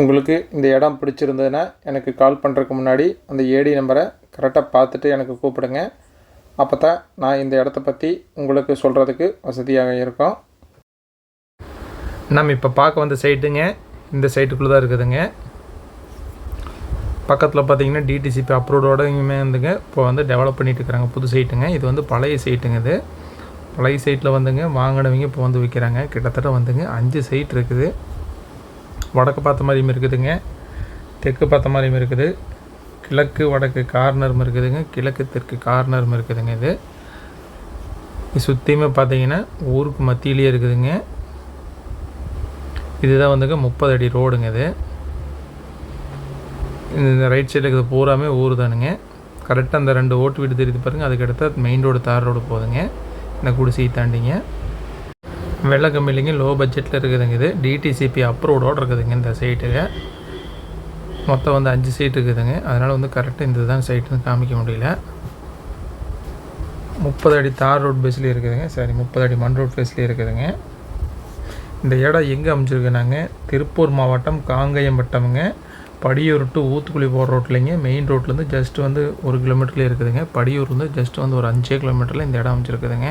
உங்களுக்கு இந்த இடம் பிடிச்சிருந்ததுன்னா எனக்கு கால் பண்ணுறதுக்கு முன்னாடி அந்த ஏடி நம்பரை கரெக்டாக பார்த்துட்டு எனக்கு கூப்பிடுங்க. அப்போ தான் நான் இந்த இடத்த பற்றி உங்களுக்கு சொல்கிறதுக்கு வசதியாக இருக்கும். நம்ம இப்போ பார்க்க வந்த சைட்டுங்க இந்த சைட்டுக்குள்ளே தான் இருக்குதுங்க. பக்கத்தில் பார்த்தீங்கன்னா டிடிசிபி அப்ரூவோட வந்துங்க இப்போ வந்து டெவலப் பண்ணிட்டு இருக்கிறாங்க புது சைட்டுங்க இது வந்து பழைய சைட்டுங்க இது. பழைய சைட்டில் வந்துங்க வாங்கினவங்க இப்போ வந்து விற்கிறாங்க கிட்டத்தட்ட வந்துங்க அஞ்சு சைட் இருக்குது. வடக்கு பார்த்த மாதிரியும் இருக்குதுங்க. தெற்கு பார்த்த மாதிரியும் இருக்குது. கிழக்கு வடக்கு கார்னரும் இருக்குதுங்க. கிழக்கு தெற்கு கார்னரும் இருக்குதுங்க இது. இது சுற்றியுமே பார்த்தீங்கன்னா ஊருக்கு மத்தியிலேயே இருக்குதுங்க. இதுதான் வந்துங்க முப்பது அடி ரோடுங்க இது. இந்த ரைட் சைடில் இருக்கிறது பூராமே ஊர் தானுங்க. கரெக்டாக அந்த ரெண்டு ஓட்டு வீடு தெரியுது பாருங்கள் அதுக்கு மெயின் ரோடு தார் ரோடு போகுதுங்க. இந்த குடிசையை தாண்டிங்க. வெள்ளை கம்மிலிங்க லோ பட்ஜெட்டில் இருக்குதுங்க இது. டிடிசிபி அப்ரூவோட இருக்குதுங்க இந்த சைட்டுக்கு மொத்தம் வந்து அஞ்சு சைட் இருக்குதுங்க. அதனால் வந்து கரெக்டாக இந்த தான் சைட்டுன்னு காமிக்க முடியல. முப்பது அடி தார் ரோட் பேஸ்லேயே இருக்குதுங்க. சரி முப்பது அடி மண் ரோட் பேஸ்லேயே இருக்குதுங்க. இந்த இடம் எங்கே அமைச்சிருக்குனாங்க திருப்பூர் மாவட்டம் காங்கையம்பட்டமுங்க படியூர் டு ஊத்துக்குழி போகிற ரோட்லேங்க மெயின் ரோட்லேருந்து ஜஸ்ட் வந்து ஒரு கிலோமீட்டர்லேயே இருக்குதுங்க. படியூர் வந்து ஜஸ்ட் வந்து ஒரு அஞ்சே கிலோமீட்டரில் இந்த இடம் அமைச்சிருக்குதுங்க